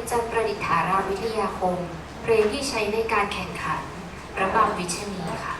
นจันประดิษฐาราวิทยาคมเพลงที่ใช้ในการแข่งขันระบำวิชนีค่ะ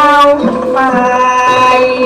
าไป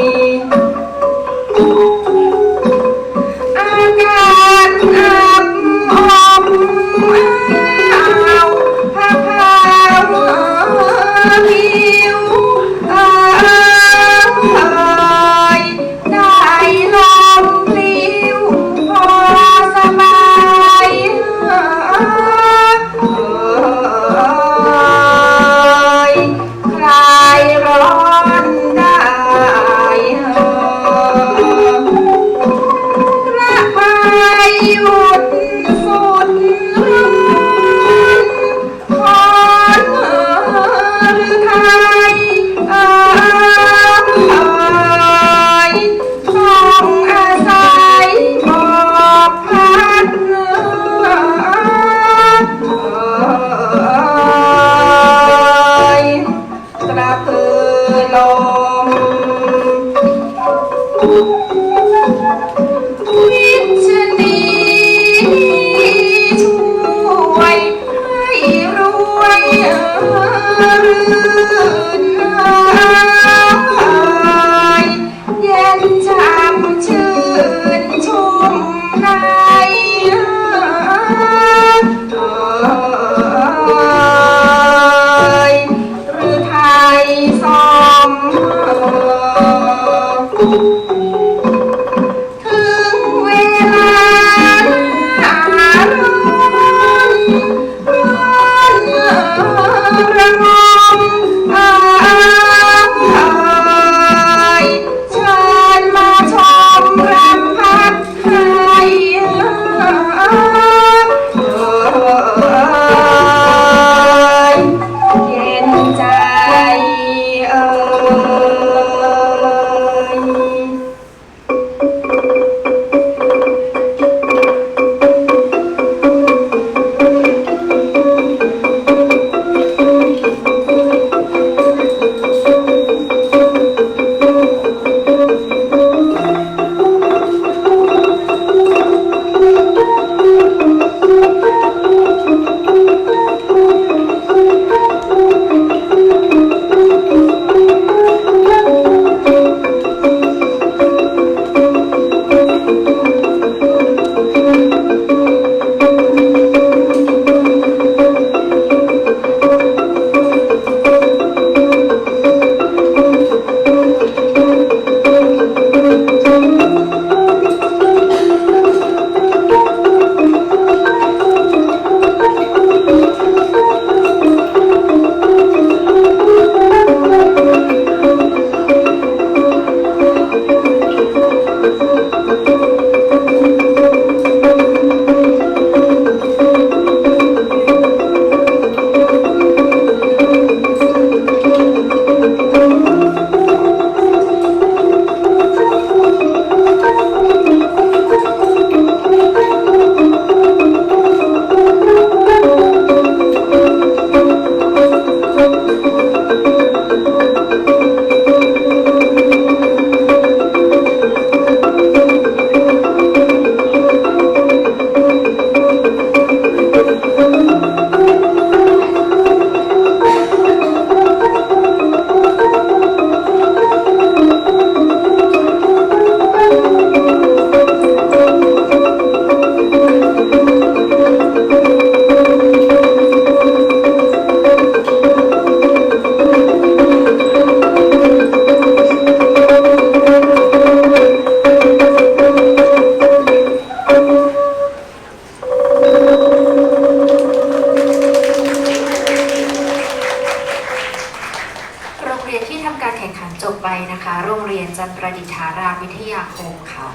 Oh! นะคะ โรงเรียนจันประดิษฐารามวิทยาคมค่ะ